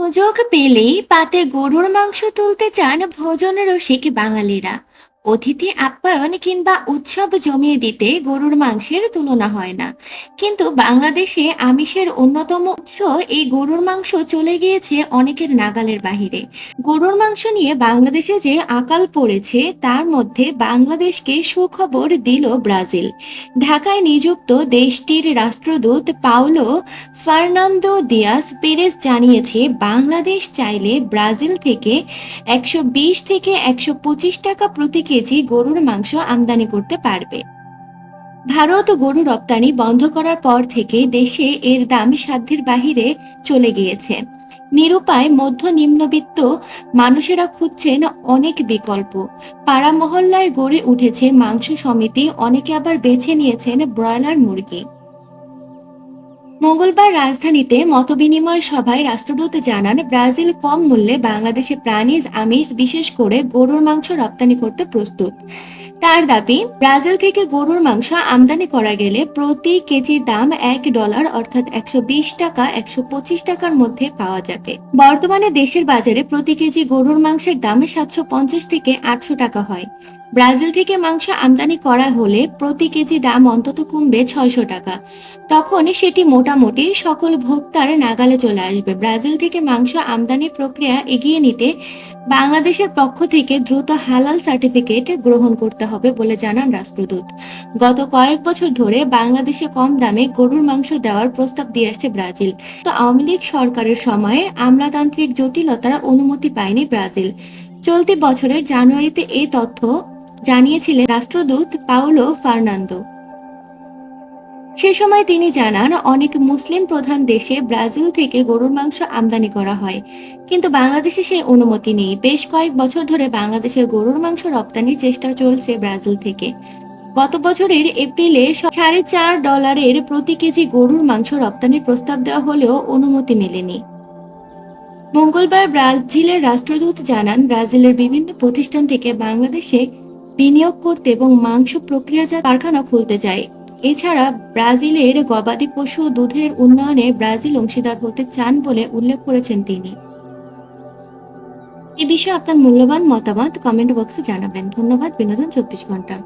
সুযোগ পেলেই পাতে গরুর মাংস তুলতে চান ভোজন রসিক বাঙালিরা। অতিথি আপ্যায়ন কিংবা উৎসব জমিয়ে দিতে গরুর মাংসের তুলনা হয় না। কিন্তু বাংলাদেশে আমিষের অন্যতম উৎস এই গরুর মাংস চলে গিয়েছে অনেকের নাগালের বাহিরে। গরুর মাংস নিয়ে বাংলাদেশে যে আকাল পড়েছে, তার মধ্যে বাংলাদেশকে সুখবর দিল ব্রাজিল। ঢাকায় নিযুক্ত দেশটির রাষ্ট্রদূত পাউলো ফার্নান্দো দিয়াস পেরেস জানিয়েছে, বাংলাদেশ চাইলে ব্রাজিল থেকে একশো বিশ থেকে একশো পঁচিশ টাকা প্রতি কেজি গরুর মাংস আমদানি করতে পারবে। ভারত গরু রপ্তানি বন্ধ করার পর থেকে দেশে এর দাম সাধ্যের বাহিরে চলে গিয়েছে। নিরুপায় মধ্য নিম্নবিত্ত মানুষেরা খুঁজছেন অনেক বিকল্প। পাড়া মহল্লায় গড়ে উঠেছে মাংস সমিতি, অনেকে আবার বেছে নিয়েছেন ব্রয়লার মুরগি। মঙ্গলবার রাজধানীতে মতবিনিময় সভায় রাষ্ট্রদূত জানান, ব্রাজিল কম মূল্যে বাংলাদেশে প্রাণীজ আমিষ বিশেষ করে গরুর মাংস রপ্তানি করতে প্রস্তুত। তার দাবি, ব্রাজিল থেকে গরুর মাংস আমদানি করা গেলে প্রতি কেজি দাম এক ডলার অর্থাৎ একশো বিশ টাকা, একশো পঁচিশ টাকার মধ্যে পাওয়া যাবে। বর্তমানে দেশের বাজারে প্রতি কেজি গরুর মাংসের দাম সাতশো পঞ্চাশ থেকে আটশো টাকা হয়। ব্রাজিল থেকে মাংস আমদানি করা হলে প্রতি কেজি দাম অন্তত কমবে ছয়শো টাকা। তখন সেটি মোটামুটি সকল ভোক্তার নাগালে চলে আসবে। ব্রাজিল থেকে মাংস আমদানির প্রক্রিয়া এগিয়ে নিতে বাংলাদেশের পক্ষ থেকে দ্রুত হালাল সার্টিফিকেট গ্রহণ করতে হবে বলে জানান রাষ্ট্রদূত। গত কয়েক বছর ধরে বাংলাদেশে কম দামে গরুর মাংস দেওয়ার প্রস্তাব দিয়ে আসছে ব্রাজিল। তো আওয়ামী লীগ সরকারের সময়ে আমলাতান্ত্রিক জটিলতার অনুমতি পায়নি ব্রাজিল। চলতি বছরের জানুয়ারিতে এই তথ্য জানিয়েছিলেন রাষ্ট্রদূত পাউলো ফার্নান্দো। সে সময় তিনি জানান, অনেক মুসলিম প্রধান দেশে ব্রাজিল থেকে গরুর মাংস আমদানি করা হয়, কিন্তু বাংলাদেশে সেই অনুমতি নেই। বেশ কয়েক বছর ধরে বাংলাদেশের গরুর মাংস রপ্তানির চেষ্টা চলছে ব্রাজিল থেকে। গত বছরের এপ্রিলে সাড়ে চার ডলারের প্রতি কেজি গরুর মাংস রপ্তানির প্রস্তাব দেওয়া হলেও অনুমতি মেলেনি। মঙ্গলবার ব্রাজিলের রাষ্ট্রদূত জানান, ব্রাজিলের বিভিন্ন প্রতিষ্ঠান থেকে বাংলাদেশে বিনিয়োগ করতে এবং মাংস প্রক্রিয়াজাত কারখানা খুলতে চায়। এছাড়া ব্রাজিলের গবাদি পশু দুধের উন্নয়নে ব্রাজিল অংশীদার হতে চান বলে উল্লেখ করেছেন তিনি। এ বিষয়ে আপনার মূল্যবান মতামত কমেন্ট বক্সে জানাবেন। ধন্যবাদ। বিনোদন চব্বিশ ঘণ্টা।